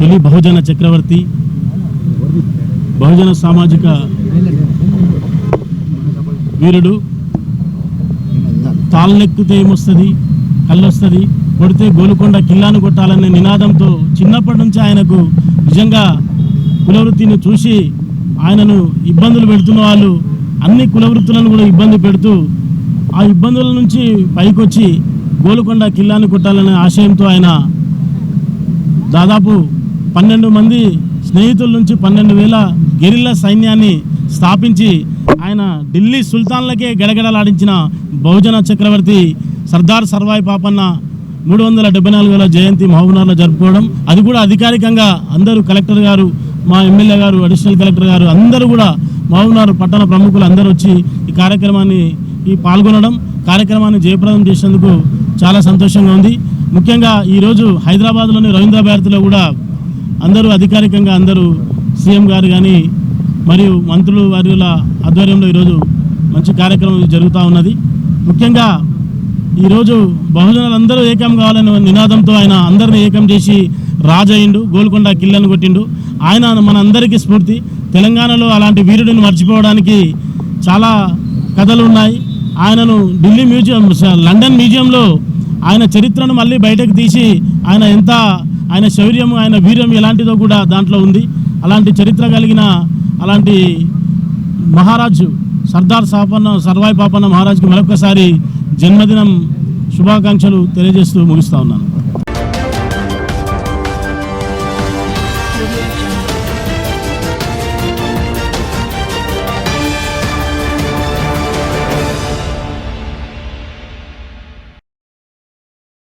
తొలి బహుజన చక్రవర్తి బహుజన సామాజిక వీరుడు. తాళ్ళనెక్కితే ఏమొస్తుంది? కళ్ళొస్తుంది. కొడితే గోలుకొండ కిల్లాను కొట్టాలనే నినాదంతో చిన్నప్పటి నుంచి ఆయనకు నిజంగా కులవృత్తిని చూసి ఆయనను ఇబ్బందులు పెడుతున్న వాళ్ళు అన్ని కులవృత్తులను కూడా ఇబ్బంది పెడుతూ ఆ ఇబ్బందుల నుంచి పైకొచ్చి గోలుకొండ కిల్లాను కొట్టాలనే ఆశయంతో ఆయన దాదాపు పన్నెండు మంది స్నేహితుల నుంచి పన్నెండు వేల గెరిల్లా సైన్యాన్ని స్థాపించి ఆయన ఢిల్లీ సుల్తాన్లకే గడగడలాడించిన బహుజన చక్రవర్తి సర్దార్ సర్వాయి పాపన్న మూడు వందల డెబ్బై నాలుగు వేల జయంతి మహబూబ్నగర్లో జరుపుకోవడం. అది కూడా అధికారికంగా అందరూ కలెక్టర్ గారు మా ఎమ్మెల్యే గారు అడిషనల్ కలెక్టర్ గారు అందరూ కూడా మహబూబ్నగర్ పట్టణ ప్రముఖులు అందరూ వచ్చి ఈ కార్యక్రమాన్ని ఈ పాల్గొనడం కార్యక్రమాన్ని జయప్రదం చేసేందుకు చాలా సంతోషంగా ఉంది. ముఖ్యంగా ఈరోజు హైదరాబాద్లోని రవీంద్ర భారతిలో కూడా అందరూ అధికారికంగా అందరూ సీఎం గారు కానీ మరియు మంత్రులు వారుల ఆధ్వర్యంలో ఈరోజు మంచి కార్యక్రమం జరుగుతూ ఉన్నది. ముఖ్యంగా ఈరోజు బహుజనులందరూ ఏకం కావాలనే నినాదంతో ఆయన అందరిని ఏకం చేసి రాజయ్యిండు గోల్కొండ కిల్లను కొట్టిండు. ఆయన మన అందరికీ స్ఫూర్తి. తెలంగాణలో అలాంటి వీరుడిని మర్చిపోవడానికి చాలా కథలు ఉన్నాయి. ఆయనను ఢిల్లీ మ్యూజియం లండన్ మ్యూజియంలో ఆయన చరిత్రను మళ్ళీ బయటకు తీసి ఆయన ఎంత ఆయన శౌర్యం ఆయన వీర్యం ఎలాంటిదో కూడా దాంట్లో ఉంది. అలాంటి చరిత్ర కలిగిన అలాంటి మహారాజు సర్దార్ సాపన్న సర్వాయి పాపన్న మహారాజుకి మరొకసారి జన్మదినం శుభాకాంక్షలు తెలియజేస్తూ ముగిస్తూ ఉన్నాను.